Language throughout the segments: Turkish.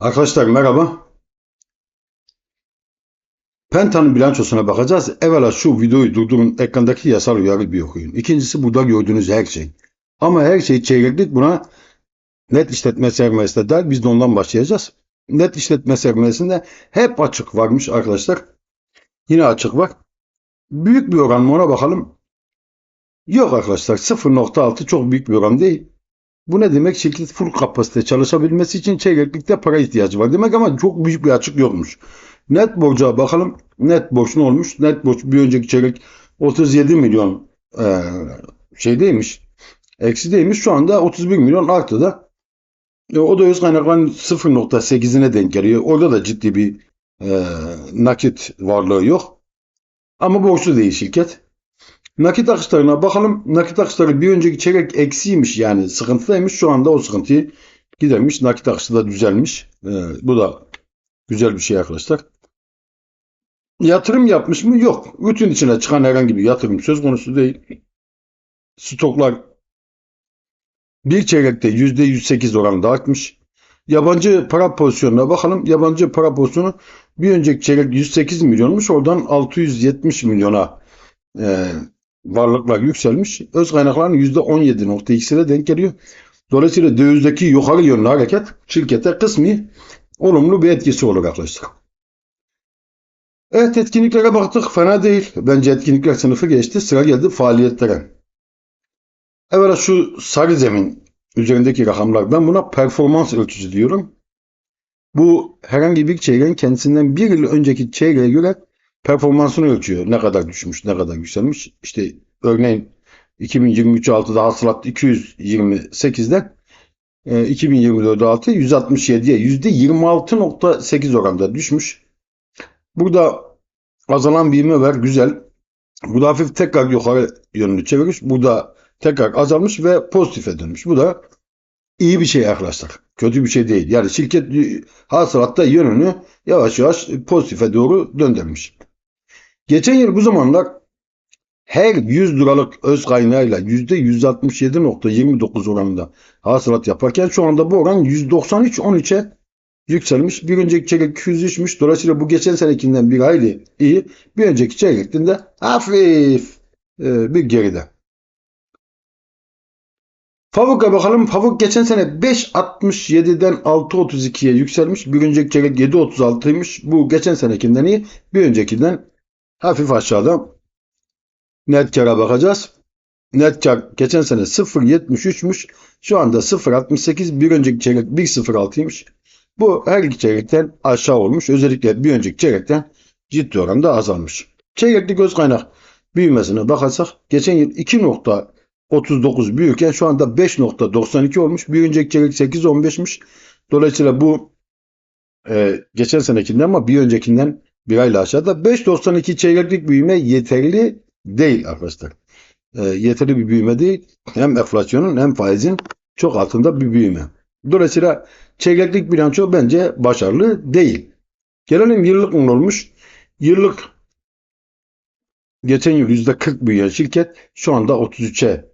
Arkadaşlar merhaba. Penta'nın bilançosuna bakacağız. Evvela şu videoyu durdurun. Ekrandaki yasal uyarı bir okuyun. İkincisi burada gördüğünüz her şey. Ama her şey çeyreklik buna net işletme sermayesi de der. Biz de ondan başlayacağız. Net işletme sermayesinde hep açık varmış arkadaşlar. Yine açık var. Büyük bir oran mı ona bakalım. Yok arkadaşlar 0.6 çok büyük bir oran değil. Bu ne demek? Şirket full kapasite çalışabilmesi için çeyreklikte para ihtiyacı var demek ama çok büyük bir açık yokmuş. Net borca bakalım. Net borç ne olmuş? Net borç bir önceki çeyrek 37 milyon e, şeydeymiş. Eksideymiş. Şu anda 31 milyon artıda. E, o da öz kaynakların 0.8'ine denk geliyor. Orada da ciddi bir e, nakit varlığı yok. Ama borçlu değil şirket. Nakit akışlarına bakalım. Nakit akışları bir önceki çeyrek eksiymiş yani sıkıntıdaymış. Şu anda o sıkıntıyı gidermiş. Nakit akışı da düzelmiş. Ee, bu da güzel bir şey arkadaşlar. Yatırım yapmış mı? Yok. Bütün içine çıkan herhangi bir yatırım söz konusu değil. Stoklar bir çeyrekte %108 oranında artmış. Yabancı para pozisyonuna bakalım. Yabancı para pozisyonu bir önceki çeyrek 108 milyonmuş. Oradan 670 milyona e, varlıklar yükselmiş. Öz kaynakların %17.2'sine denk geliyor. Dolayısıyla dövizdeki yukarı yönlü hareket şirkete kısmi olumlu bir etkisi olur arkadaşlar. Evet etkinliklere baktık. Fena değil. Bence etkinlikler sınıfı geçti. Sıra geldi faaliyetlere. Evvela şu sarı zemin üzerindeki rakamlar. Ben buna performans ölçüsü diyorum. Bu herhangi bir çeyreğin kendisinden bir yıl önceki çeyreğe göre performansını ölçüyor. Ne kadar düşmüş, ne kadar yükselmiş. İşte örneğin 2023 6'da hasılat 228'den e, 2024 6 167'ye %26.8 oranda düşmüş. Burada azalan büyüme var. Güzel. Bu da hafif tekrar yukarı yönlü çevirmiş. Bu da tekrar azalmış ve pozitife dönmüş. Bu da iyi bir şey arkadaşlar. Kötü bir şey değil. Yani şirket hasılatta yönünü yavaş yavaş pozitife doğru döndürmüş. Geçen yıl bu zamanlar her 100 liralık öz kaynağıyla %167.29 oranında hasılat yaparken şu anda bu oran 193.13'e yükselmiş. Bir önceki çeyrek 203'müş. Dolayısıyla bu geçen senekinden bir hayli iyi. Bir önceki çeyrekten de hafif e, bir geride. Favuk'a bakalım. Favuk geçen sene 5.67'den 6.32'ye yükselmiş. Bir önceki çeyrek 7.36'ymış. Bu geçen senekinden iyi. Bir öncekinden hafif aşağıda. Net kara bakacağız. Net kar geçen sene 0.73'müş. Şu anda 0.68. Bir önceki çeyrek 1.06'ymış. Bu her iki çeyrekten aşağı olmuş. Özellikle bir önceki çeyrekten ciddi oranda azalmış. Çeyrekli göz kaynak büyümesine bakarsak geçen yıl 2.39 büyürken şu anda 5.92 olmuş. Bir önceki çeyrek 8.15'miş. Dolayısıyla bu e, geçen senekinden ama bir öncekinden bir ayla aşağıda. 5.92 çeyreklik büyüme yeterli değil arkadaşlar. E, yeterli bir büyüme değil. Hem enflasyonun hem faizin çok altında bir büyüme. Dolayısıyla çeyreklik bilanço bence başarılı değil. Gelelim yıllık ne olmuş? Yıllık geçen yıl %40 büyüyen şirket şu anda 33'e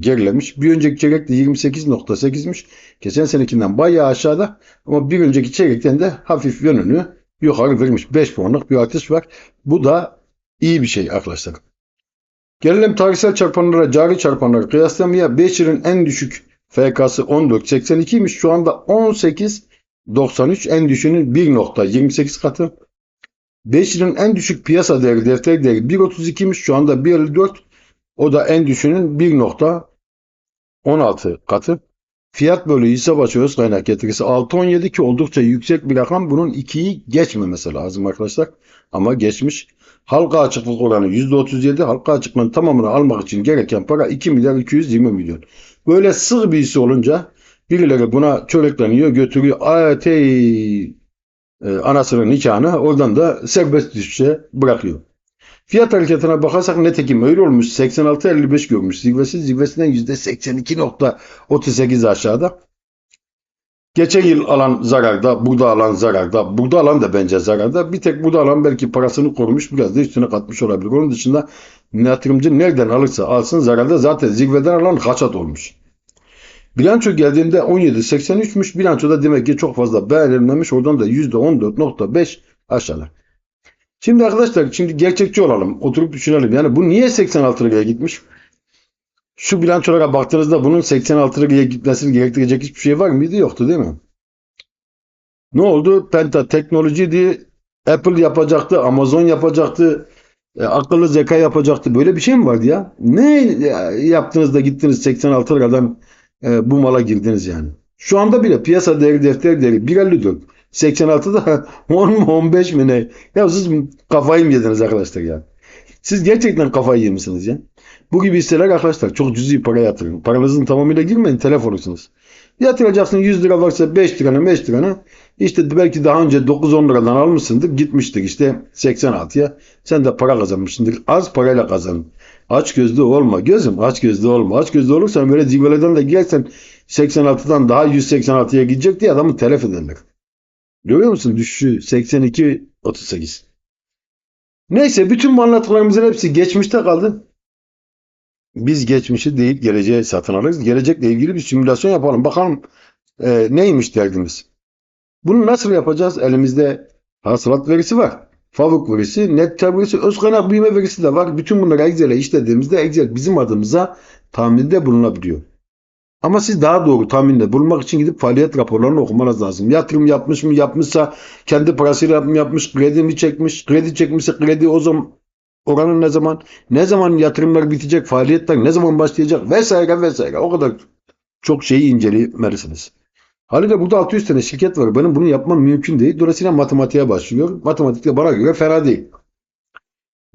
gerilemiş. Bir önceki çeyrekte 28.8'miş. Geçen senekinden bayağı aşağıda ama bir önceki çeyrekten de hafif yönünü yukarı vermiş. 5 puanlık bir artış var. Bu da iyi bir şey arkadaşlar. Gelelim tarihsel çarpanlara, cari çarpanlara kıyaslamaya 5 yılın en düşük FK'sı 14.82'ymiş. Şu anda 18.93 en düşüğünün 1.28 katı. 5 yılın en düşük piyasa değeri defter değeri 1.32'ymiş. Şu anda 1.54. O da en düşüğünün 1.16 katı. Fiyat bölü hisse başı öz kaynak getirisi 6.17 ki oldukça yüksek bir rakam. Bunun 2'yi geçmemesi lazım arkadaşlar. Ama geçmiş. Halka açıklık oranı %37. Halka açıklığın tamamını almak için gereken para 2 milyar 220 milyon. Böyle sığ bir hisse olunca birileri buna çörekleniyor, götürüyor. Ayet ey, e, anasının nikahını oradan da serbest düşüşe bırakıyor. Fiyat hareketine bakarsak netekim öyle olmuş. 86.55 görmüş zirvesi. Zirvesinden %82.38 aşağıda. Geçen yıl alan zararda, burada alan zararda, burada alan da bence zararda. Bir tek burada alan belki parasını korumuş, biraz da üstüne katmış olabilir. Onun dışında yatırımcı nereden alırsa alsın zararda zaten zirveden alan haçat olmuş. Bilanço geldiğinde 17.83'müş. Bilançoda demek ki çok fazla beğenilmemiş. Oradan da %14.5 aşağıda. Şimdi arkadaşlar şimdi gerçekçi olalım. Oturup düşünelim. Yani bu niye 86 liraya gitmiş? Şu bilançolara baktığınızda bunun 86 liraya gitmesini gerektirecek hiçbir şey var mıydı? Yoktu değil mi? Ne oldu? Penta teknolojiydi. Apple yapacaktı. Amazon yapacaktı. e, akıllı zeka yapacaktı. Böyle bir şey mi vardı ya? Ne yaptınız da gittiniz 86 liradan e, bu mala girdiniz yani? Şu anda bile piyasa değeri defter değeri 1.54. 86'da 10 mu 15 mi ne? Ya siz kafayı mı yediniz arkadaşlar ya? Siz gerçekten kafayı yemişsiniz ya. Bu gibi hisseler arkadaşlar çok cüzi para yatırın. Paranızın tamamıyla girmeyin telefonusunuz. Yatıracaksın 100 lira varsa 5 lirana 5 lirana işte belki daha önce 9-10 liradan almışsındır gitmiştir işte 86'ya sen de para kazanmışsındır. Az parayla kazan. Aç gözlü olma gözüm aç gözlü olma. Aç gözlü olursan böyle zirvelerden de gelsen 86'dan daha 186'ya gidecek diye adamı telef ederler. Görüyor musun düşüşü 82-38. Neyse bütün bu anlattıklarımızın hepsi geçmişte kaldı. Biz geçmişi değil geleceği satın alırız. Gelecekle ilgili bir simülasyon yapalım. Bakalım e, neymiş derdimiz. Bunu nasıl yapacağız? Elimizde hasılat verisi var. Favuk verisi, net kar verisi, öz kaynak büyüme verisi de var. Bütün bunları Excel'e işlediğimizde Excel bizim adımıza tahminde bulunabiliyor. Ama siz daha doğru tahminde bulunmak için gidip faaliyet raporlarını okumanız lazım. Yatırım yapmış mı? Yapmışsa kendi parasıyla mı yapmış? Kredi mi çekmiş? Kredi çekmişse kredi o zaman oranı ne zaman? Ne zaman yatırımlar bitecek? Faaliyetler ne zaman başlayacak? Vesaire vesaire. O kadar çok şeyi incelemelisiniz. Haliyle burada 600 tane şirket var. Benim bunu yapmam mümkün değil. Dolayısıyla matematiğe başlıyor. Matematikte bana göre fena değil.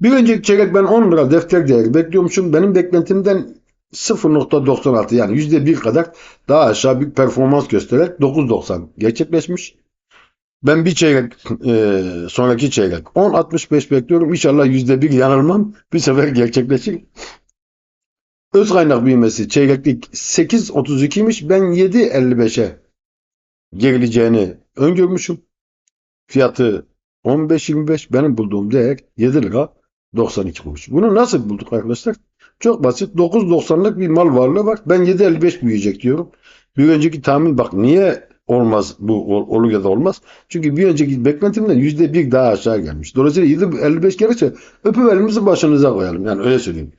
Bir önceki çeyrek ben 10 lira defter değeri bekliyormuşum. Benim beklentimden 0.96 yani %1 kadar daha aşağı bir performans göstererek 9.90 gerçekleşmiş. Ben bir çeyrek e, sonraki çeyrek 10.65 bekliyorum. İnşallah %1 yanılmam. Bir sefer gerçekleşir. Öz kaynak büyümesi çeyreklik 8.32'ymiş. Ben 7.55'e gerileceğini öngörmüşüm. Fiyatı 15.25 benim bulduğum değer 7 lira 92 kuruş. Bunu nasıl bulduk arkadaşlar? Çok basit. 9.90'lık bir mal varlığı var. Ben 7.55 büyüyecek diyorum. Bir önceki tahmin bak niye olmaz bu ol- olur ya da olmaz. Çünkü bir önceki beklentimden %1 daha aşağı gelmiş. Dolayısıyla 7.55 gelirse öpüp elimizi başınıza koyalım. Yani öyle söyleyeyim.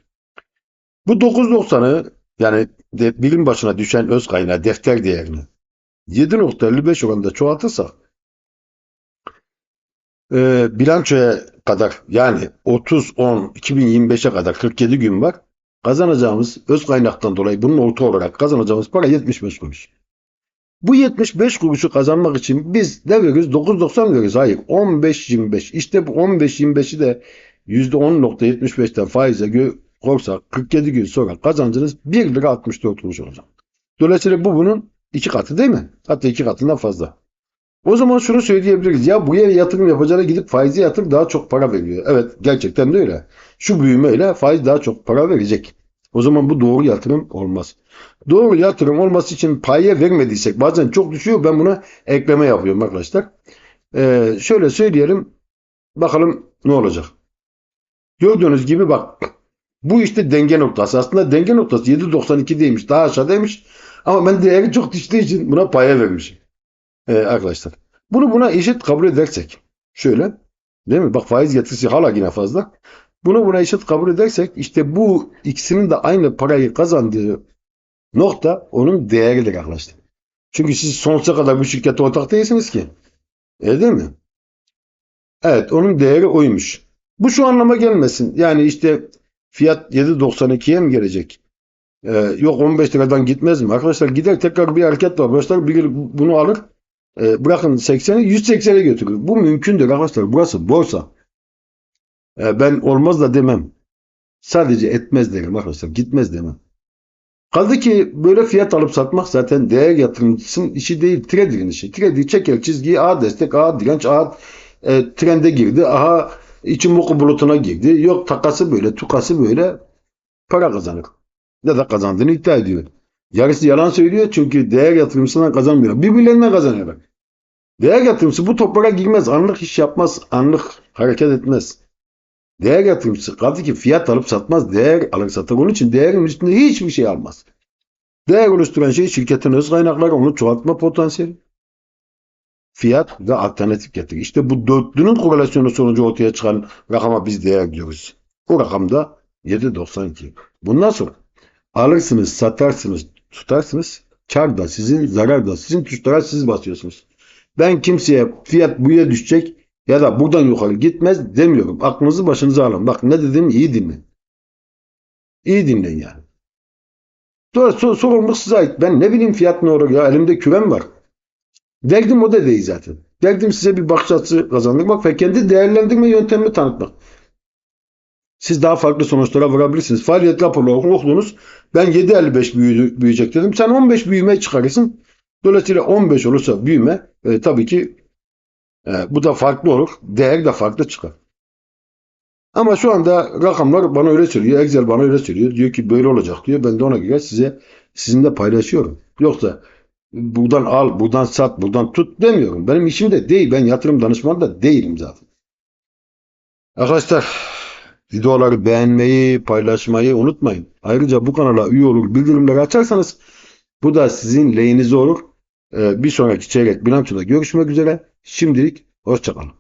Bu 9.90'ı yani de, birim başına düşen öz kaynağı defter değerini 7.55 oranında çoğaltırsak e, bilançoya kadar yani 30-10-2025'e kadar 47 gün var. Kazanacağımız öz kaynaktan dolayı bunun orta olarak kazanacağımız para 75 kuruş. Bu 75 kuruşu kazanmak için biz ne veriyoruz? 9.90 veriyoruz. Hayır 15.25. İşte bu 15.25'i de %10.75'ten faize korsak 47 gün sonra kazancınız 1 lira 64 kuruş olacak. Dolayısıyla bu bunun iki katı değil mi? Hatta iki katından fazla. O zaman şunu söyleyebiliriz. Ya bu yere yatırım yapacağına gidip faizi yatır daha çok para veriyor. Evet gerçekten de öyle. Şu büyümeyle faiz daha çok para verecek. O zaman bu doğru yatırım olmaz. Doğru yatırım olması için paya vermediysek bazen çok düşüyor. Ben buna ekleme yapıyorum arkadaşlar. Ee, şöyle söyleyelim. Bakalım ne olacak. Gördüğünüz gibi bak bu işte denge noktası. Aslında denge noktası 7.92'deymiş. Daha aşağıdaymış. Ama ben değeri çok düştüğü için buna paya vermişim. Ee, arkadaşlar. Bunu buna eşit kabul edersek. Şöyle. Değil mi? Bak faiz getirisi hala yine fazla. Bunu buna eşit kabul edersek işte bu ikisinin de aynı parayı kazandığı nokta onun değeridir arkadaşlar. Çünkü siz sonsuza kadar bu şirkete ortak değilsiniz ki. Öyle değil mi? Evet onun değeri oymuş. Bu şu anlama gelmesin. Yani işte fiyat 7.92'ye mi gelecek? Ee, yok 15 liradan gitmez mi? Arkadaşlar gider tekrar bir hareket var. Arkadaşlar bir bunu alır. E, bırakın 80'i 180'e götürür. Bu mümkündür arkadaşlar. Burası borsa. E, ben olmaz da demem. Sadece etmez derim arkadaşlar. Gitmez demem. Kaldı ki böyle fiyat alıp satmak zaten değer yatırımcısının işi değil. Trader'in işi. Trader çeker çizgiyi A destek, A direnç, A e, trende girdi. Aha içimoku bulutuna girdi. Yok takası böyle, tukası böyle para kazanır. Ya da kazandığını iddia ediyor. Yarısı yalan söylüyor çünkü değer yatırımcısından kazanmıyor. Birbirlerinden kazanıyorlar. Değer yatırımcısı bu toprağa girmez. Anlık iş yapmaz. Anlık hareket etmez. Değer yatırımcısı kaldı ki fiyat alıp satmaz. Değer alır satar. Onun için değerin üstünde hiçbir şey almaz. Değer oluşturan şey şirketin öz kaynakları, onu çoğaltma potansiyeli, fiyat ve alternatif getiri. İşte bu dörtlünün korelasyonu sonucu ortaya çıkan rakama biz değer diyoruz. O rakam da 7.92. Bundan sonra alırsınız, satarsınız, tutarsınız. Kar da sizin, zarar da sizin, tuşlara siz basıyorsunuz. Ben kimseye fiyat buya düşecek ya da buradan yukarı gitmez demiyorum. Aklınızı başınıza alın. Bak ne dedim iyi dinleyin. İyi dinleyin yani. Sonra sor, sorumluluk size ait. Ben ne bileyim fiyat ne olur ya elimde küvem var. Derdim o da değil zaten. Derdim size bir bakış açısı kazandırmak ve kendi değerlendirme yöntemini tanıtmak. Siz daha farklı sonuçlara varabilirsiniz. Faaliyet raporları okudunuz. Ben 7.55 büyüdü, büyüyecek dedim. Sen 15 büyüme çıkarırsın. Dolayısıyla 15 olursa büyüme e, tabii ki e, bu da farklı olur. Değer de farklı çıkar. Ama şu anda rakamlar bana öyle söylüyor. Excel bana öyle söylüyor. Diyor ki böyle olacak diyor. Ben de ona göre size sizinle paylaşıyorum. Yoksa buradan al, buradan sat, buradan tut demiyorum. Benim işim de değil. Ben yatırım danışmanı da değilim zaten. Arkadaşlar videoları beğenmeyi, paylaşmayı unutmayın. Ayrıca bu kanala üye olur, bildirimleri açarsanız bu da sizin lehinize olur. Ee, bir sonraki çeyrek bilançoda görüşmek üzere. Şimdilik hoşçakalın.